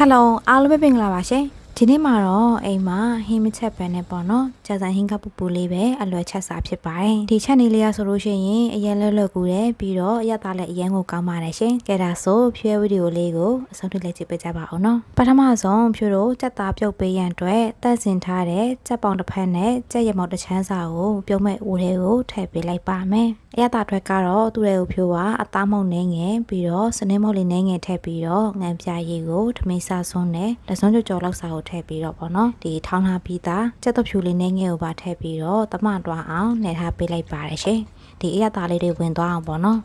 ဟယ်လိုအားလုံးပဲမင်္ဂလာပါရှင် ဒီနေ့မှာတော့အိမ်မှာဟင်းမချက်ပန်နဲ့ပေါ့နော်ကြာစံဟင်းကပူပူလေးပဲအလွယ်ချက်စာဖြစ်ပါတယ်ဒီချက်နေလေးရဆိုလို့ရှိရင်အရင်လွတ်လွတ်ကူတယ်ပြီးတော့အရသားလည်းအရင်ကိုကောင်းပါတယ်ရှင်ကဲဒါဆိုဖြွဲဗီဒီယိုလေးကိုအဆုံးထိလိုက်ကြည့်ပေးကြပါအောင်နော်ပထမဆုံးဖြွတို့ချက်သားပြုတ်ပေးရန်အတွက်တက်စင်ထားတဲ့ချက်ပေါင်တစ်ဖက်နဲ့ချက်ရမောက်တစ်ချမ်းစာကိုပြုံးမဲ့ဦးလေးကိုထည့်ပေးလိုက်ပါမယ်အရသာထွက်ကတော့သူ့ရဲ့ကိုဖြိုးကအသားမုံနှင်းငယ်ပြီးတော့စနင်းမုံလေးနှင်းငယ်ထည့်ပြီးတော့ငံပြရည်ကိုထမင်းစားစွန်းနဲ့လက်စွန်းကြော်ကြော်လောက်စာကိုထည့်ပြီးတော့ပေါ့နော်ဒီထောင်းထားပြီးသားစက်သွဖြူလေးနှင်းငယ်ကိုပါထည့်ပြီးတော့တမတွားအောင်နှဲထားပေးလိုက်ပါတယ်ရှင်ဒီအရသာလေးတွေဝင်သွားအောင်ပေါ့နော်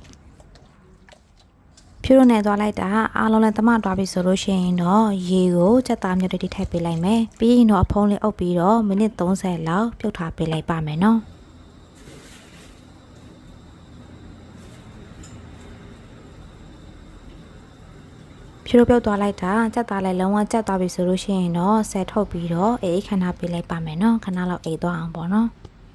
ဖြူရိုနဲ့သွားလိုက်တာအားလုံးလည်းတမတွားပြီဆိုလို့ရှိရင်တော့ရေကိုစက်သားမြတ်တွေထည့်ပေးလိုက်မယ်ပြီးရင်တော့အဖုံးလေးအုပ်ပြီးတော့မိနစ်30လောက်ပြုတ်ထားပေးလိုက်ပါမယ်နော် ဖြိုးပြုတ်သွားလိုက်တာကြက်သားလည်းလုံးဝကြက်သွားပြီဆိုလို့ရှိရင်တော့ဆယ်ထုတ်ပြီးတော့အေးခဏပေးလိုက်ပါမယ်နော်ခဏလောက်အေးသွားအောင်ပေါ့နော်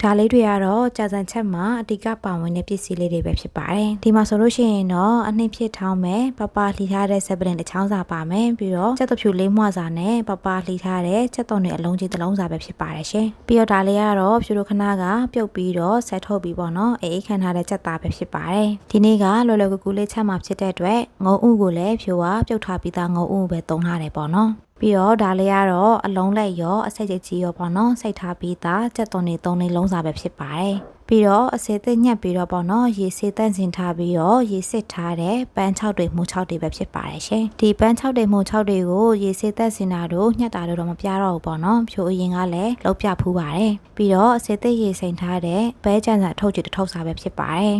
ဒါလေးတွေကတော့ကြာစံချက်မှာအတိကပါဝင်တဲ့ပစ္စည်းလေးတွေပဲဖြစ်ပါတယ်ဒီမှာဆိုလို့ရှိရင်တော့အနှိမ့်ဖြစ်ထောင်းမယ်ပပလှီထားတဲ့ဆက်ပရင်တစ်ချောင်းစာပါမယ်ပြီးတော့ချက်တဖြူလေးမွှစာနဲ့ပပလှီထားတဲ့ချက်သွန်တွေအလုံးကြီးတစ်လုံးစာပဲဖြစ်ပါတယ်ရှင်ပြီးတော့ဒါလေးကတော့ဖြူတို့ခဏကပြုတ်ပြီးတော့ဆက်ထုတ်ပြီးပေါ့နော်အေးခဏထားတဲ့ချက်သားပဲဖြစ်ပါတယ်ဒီနေ့ကလော်လော်ကူကူလေးချက်မှာဖြစ်တဲ့အတွက်ငုံဥကိုလည်းဖြူကပြုတ်ထားပြီးသားငုံဥကိုပဲသုံးထားတယ်ပေါ့နော် ပြီးတော့ဒါလေးကတော့အလုံးလက်ရောအစိတ်ကြီးကြီးရောပေါ့နော်စိတ်ထားပြီးသားကြက်သွန်တွေသုံးလေးလုံးစာပဲဖြစ်ပါတယ်ပြီးတော့အစေသက်ညက်ပြီးတော့ပေါ့နော်ရေစေးတန့်စင်ထားပြီးတော့ရေစစ်ထားတဲ့ပန်း6တွေမှု6တွေပဲဖြစ်ပါတယ်ရှင်ဒီပန်း6တွေမှု6တွေကိုရေစေးတန့်စင်တာတို့ညက်တာတို့တော့မပြတော့ဘူးပေါ့နော်ဖြိုအရင်ကလည်းလောက်ပြဖူးပါတယ်ပြီးတော့အစေသက်ရေစိန်ထားတဲ့ဘဲကြံစာထုတ်ကြည့်တစ်ထုပ်စာပဲဖြစ်ပါတယ်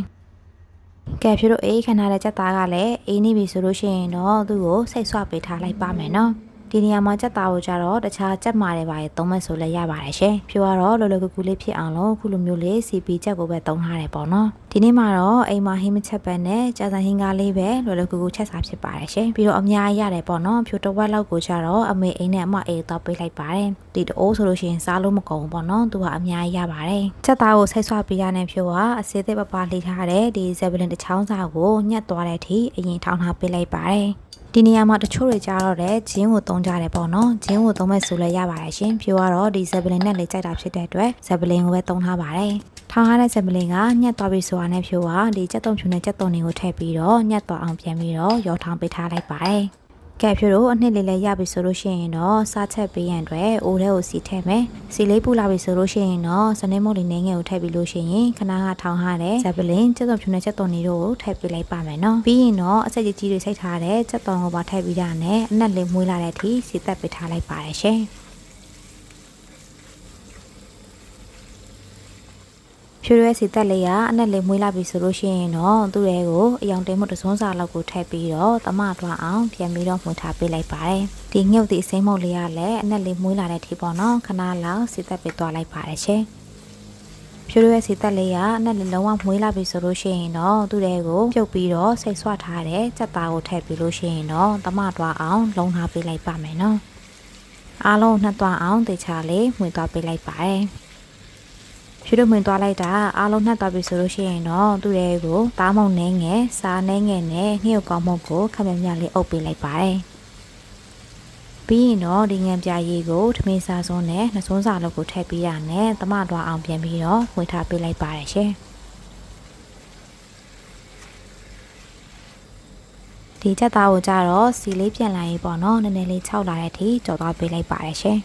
ကဲဖြူတို့အေးခဏတဲ့ကြက်သားကလည်းအေးနေပြီဆိုလို့ရှိရင်တော့သူ့ကိုစိတ်ဆွပေးထားလိုက်ပါမယ်နော် ဒီနေရာမှာကြက်သားကိုကြတော့တခြားကြက်မာတွေပါရသုံးမဲ့ဆိုလည်းရပါတယ်ရှင်ဖြူကတော့လောလောကူကူလေးဖြစ်အောင်လို့ခုလိုမျိုးလေး CP ကြက်ကိုပဲသုံးထားတယ်ပေါ့နော်ဒီနေ့မှာတော့အိမ်မှာဟင်းမချက်ပန်နဲ့ကြာစံဟင်းကားလေးပဲလောလောကူကူချက်စားဖြစ်ပါတယ်ရှင်ပြီးတော့အများကြီးရတယ်ပေါ့နော်ဖြူတစ်ဝက်လောက်ကိုကြတော့အမေအိမ်နဲ့အမအေးတော့ပေးလိုက်ပါတယ်ဒီတအိုးဆိုလို့ရှိရင်စားလို့မကုန်ဘူးပေါ့နော်သူကအများကြီးရပါတယ်ချက်သားကိုဆိတ်ဆွပေးရတဲ့ဖြူကအစေးသေးပပလှီထားတဲ့ဒီဇက်ဗလင်တစ်ချောင်းစာကိုညှက်သွားတဲ့အထိအရင်ထောင်းထားပေးလိုက်ပါတယ် ဒီနေရာမှာတချို့တွေကြားတော့တဲ့ဂျင်းကိုသုံးကြတယ်ပေါ့နော်ဂျင်းကိုသုံးမဲ့ဆိုလည်းရပါတယ်ရှင်ဖြိုကတော့ဒီဇက်ပလင်နဲ့လေးကြိုက်တာဖြစ်တဲ့အတွက်ဇက်ပလင်ကိုပဲသုံးထားပါတယ်ထောင်းထားတဲ့ဇက်ပလင်ကညက်သွားပြီဆိုတာနဲ့ဖြိုကဒီကြက်တုံဖြူနဲ့ကြက်တုံတွေကိုထည့်ပြီးတော့ညက်သွားအောင်ပြန်ပြီးတော့ရောထောင်းပေးထားလိုက်ပါတယ် ကဲဖြိုတို့အနှစ်လေးလေးရပြီဆိုလို့ရှိရင်တော့စားချက်ပေးရန်အတွက်အိုးထဲကိုစီထည့်မယ်စီလေးပူလာပြီဆိုလို့ရှိရင်တော့စနေမုတ်လေးနင်းငယ်ကိုထည့်ပြီးလို့ရှိရင်ခဏကထောင်းထားတဲ့ဇက်ပလင်ကြက်တုံဖြူနဲ့ကြက်တုံတွေတို့ကိုထည့်ပေးလိုက်ပါမယ်နော်ပြီးရင်တော့အဆက်ကြီးကြီးတွေစိတ်ထားတဲ့ကြက်တုံကိုပါထည့်ပြီးတာနဲ့အနက်လေးမွေးလာတဲ့အထိစီသက်ပေးထားလိုက်ပါတယ်ရှင် ဖြူရဲစီတက်လေးကအနက်လေးမွေးလာပြီဆိုလို့ရှိရင်တော့သူ့ရဲ့ကိုအယောင်တိမ်မတ်တစွန်းစာလောက်ကိုထည့်ပြီးတော့တမထွားအောင်ပြန်ပြီးတော့မှုထားပေးလိုက်ပါတယ်ဒီငှုတ်ဒီအစိမ်းမုတ်လေးကလည်းအနက်လေးမွေးလာတဲ့ထိပေါ့နော်ခဏလောက်စီတက်ပေးသွားလိုက်ပါတယ်ရှင်ဖြူရဲစီတက်လေးကအနက်လေးလုံးဝမွေးလာပြီဆိုလို့ရှိရင်တော့သူ့ရဲ့ကိုပြုတ်ပြီးတော့ဆိတ်ဆွထားတဲ့စက်သားကိုထည့်ပြီးလို့ရှိရင်တော့တမထွားအောင်လုံထားပေးလိုက်ပါမယ်နော်အားလုံးနှစ်သွားအောင်တေချာလေးမှွေသွားပေးလိုက်ပါတယ် ဖြူတို့မှင်သွားလိုက်တာအားလုံးနှက်သွားပြီဆိုလို့ရှိရင်တော့သူ့ရဲ့ကိုတားမုံနှဲငယ်စားနှဲငယ်နဲ့ငှက်ကောင်းမုတ်ကိုခက်မြမြလေးအုပ်ပေးလိုက်ပါတယ်ပြီးရင်တော့ဒီငံပြရည်ကိုထမင်းစားစွန်းနဲ့နှစွန်းစာလောက်ကိုထည့်ပေးရနဲ့တမတွားအောင်ပြန်ပြီးတော့ဝေထားပေးလိုက်ပါတယ်ရှင်ဒီချက်သားကိုကြတော့စီလေးပြန်လာရေးပေါ့နော်နည်းနည်းလေးခြောက်လာတဲ့အထိကြော်သွားပေးလိုက်ပါတယ်ရှင်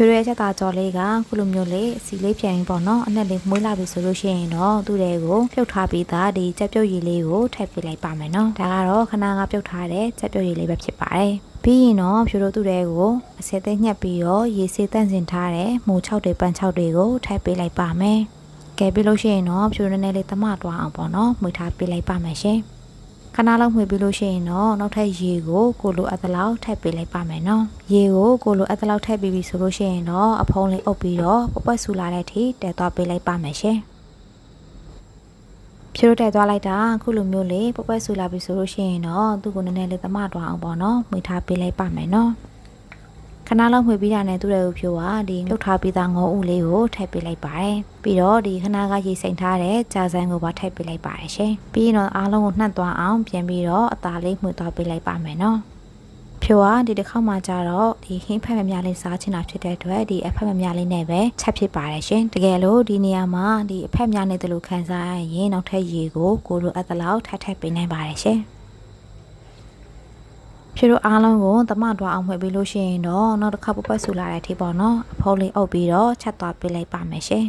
ဖြိုရဲချက်သားကြော်လေးကခုလိုမျိုးလေးစီလေးပြန်ရင်ပေါ့နော်အနက်လေးမွေးလာပြီဆိုလို့ရှိရင်တော့သူ့တွေကိုပြုတ်ထားပြီးသားဒီကြက်ပြုတ်ရည်လေးကိုထည့်ပေးလိုက်ပါမယ်နော်ဒါကတော့ခဏကပြုတ်ထားတဲ့ကြက်ပြုတ်ရည်လေးပဲဖြစ်ပါတယ်ပြီးရင်တော့ဖြိုတို့သူ့တွေကိုအစက်သိညှက်ပြီးတော့ရေစေးတန့်စင်ထားတဲ့မူ6တွေပန်း6တွေကိုထည့်ပေးလိုက်ပါမယ်ကဲပြီးလို့ရှိရင်တော့ဖြိုနည်းနည်းလေးတမတွားအောင်ပေါ့နော်မှွေထားပေးလိုက်ပါမယ်ရှင် ခဏလောက်မှွေပြီးလို့ရှိရင်တော့နောက်ထပ်ရေကိုကိုလိုအပ်သလောက်ထည့်ပေးလိုက်ပါမယ်နော်ရေကိုကိုလိုအပ်သလောက်ထည့်ပြီးပြီဆိုလို့ရှိရင်တော့အဖုံးလေးအုပ်ပြီးတော့ပပွက်ဆူလာတဲ့အထိတဲသွားပေးလိုက်ပါမယ်ရှင်ဖြိုးတဲသွားလိုက်တာခုလိုမျိုးလေးပပွက်ဆူလာပြီဆိုလို့ရှိရင်တော့သူ့ကိုနည်းနည်းလေးသမတွားအောင်ပေါ့နော်မှွေထားပေးလိုက်ပါမယ်နော် ခဏလောက်မှွေပြီးတာနဲ့သူ့ရဲ့ဖြိုးကဒီပြုတ်ထားပြီးသားငုံဥလေးကိုထည့်ပေးလိုက်ပါတယ်ပြီးတော့ဒီခဏကရေစိမ်ထားတဲ့ကြာစမ်းကိုပါထည့်ပေးလိုက်ပါတယ်ရှင်ပြီးရင်တော့အားလုံးကိုနှက်သွားအောင်ပြန်ပြီးတော့အသားလေးမှွေသွားပေးလိုက်ပါမယ်နော်ဖြိုကဒီတစ်ခေါက်မှကြတော့ဒီဟင်းဖက်မများလေးစားချင်တာဖြစ်တဲ့အတွက်ဒီအဖက်မများလေးနဲ့ပဲချက်ဖြစ်ပါတယ်ရှင်တကယ်လို့ဒီနေရာမှာဒီအဖက်များနဲ့တလို့ခံစားရရင်နောက်ထပ်ရေကိုကိုလိုအပ်သလောက်ထပ်ထပ်ပေးနိုင်ပါတယ်ရှင် ဖြိုတို့အားလုံးကိုတမတွားအောင်မှွေပေးလို့ရှိရင်တော့နောက်တစ်ခါပပတ်ဆူလာတဲ့အထိပေါ့နော်အဖိုးလေးအုပ်ပြီးတော့ချက်သွားပေးလိုက်ပါမယ်ရှင်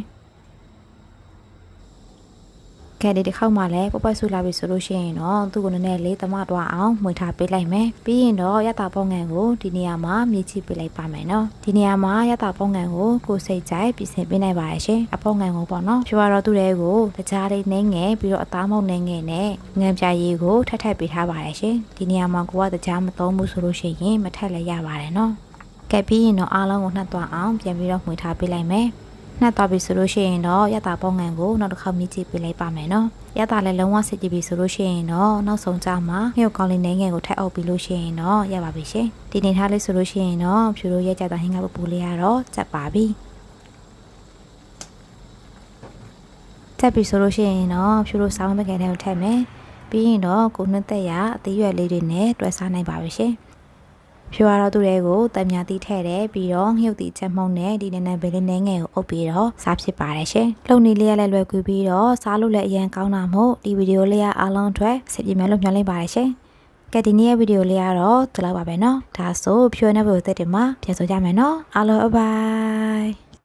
ကဲဒီတစ်ခေါက်မှလည်းပပတ်ဆူလာပြီဆိုလို့ရှိရင်တော့သူ့ကိုနည်းနည်းလေးတမတွားအောင်မှွေထားပေးလိုက်မယ်ပြီးရင်တော့ရတာပေါငန်ကိုဒီနေရာမှာမြေချိပေးလိုက်ပါမယ်နော်ဒီနေရာမှာရတာပေါငန်ကိုကိုစိတ်ကြိုက်ပြင်ဆင်ပေးနိုင်ပါတယ်ရှင်အပေါငန်ကိုပေါ့နော်ဖြိုကတော့သူ့ရဲ့ကိုတကြားလေးနှင်းငယ်ပြီးတော့အသားမုံနှင်းငယ်နဲ့ငံပြရည်ကိုထပ်ထပ်ပေးထားပါတယ်ရှင်ဒီနေရာမှာကိုကတကြားမသုံးဘူးဆိုလို့ရှိရင်မထက်လည်းရပါတယ်နော်ကဲပြီးရင်တော့အားလုံးကိုနှက်သွားအောင်ပြန်ပြီးတော့မှွေထားပေးလိုက်မယ် နှက်သွားပြီဆိုလို့ရှိရင်တော့ရတာပေါငန်ကိုနောက်တစ်ခေါက်မြည်ကြည့်ပေးလိုက်ပါမယ်နော်ရတာလည်းလုံးဝစစ်ကြည့်ပြီဆိုလို့ရှိရင်တော့နောက်ဆုံးကြမှာငှက်ကောင်းလေးနှင်းငယ်ကိုထပ်အုပ်ပြီးလို့ရှိရင်တော့ရပါပြီရှင်ဒီနေထားလေးဆိုလို့ရှိရင်တော့ဖြူလို့ရကြတာဟင်းကပပူလေးကတော့စက်ပါပြီတက်ပြီဆိုလို့ရှိရင်တော့ဖြူလို့ဆောင်းမကန်တဲ့ကိုထည့်မယ်ပြီးရင်တော့ကိုနှစ်သက်ရအသေးရွက်လေးတွေနဲ့တွဲစားနိုင်ပါပြီရှင် ဖြူရတော့သူတွေကိုတံမြာတီးထည့်တယ်ပြီးတော့ငှုတ်တီချက်မှုန့်နဲ့ဒီနည်းနည်းဘေးလေးနှဲငယ်ကိုအုပ်ပြီးတော့စားဖြစ်ပါတယ်ရှင်လှုပ်နေလေးရလဲလွယ်ကူပြီးတော့စားလို့လည်းအရင်ကောင်းတာမို့ဒီဗီဒီယိုလေးကအားလုံးအတွက်ဆက်ပြမယ်လို့မျှော်လင့်ပါတယ်ရှင်ကဲဒီနေ့ရဲ့ဗီဒီယိုလေးကတော့ဒီလောက်ပါပဲเนาะဒါဆိုဖြူရတဲ့ဘုတ်သက်တွေမှာပြန်ဆိုကြမယ်เนาะအားလုံးအဘိုင်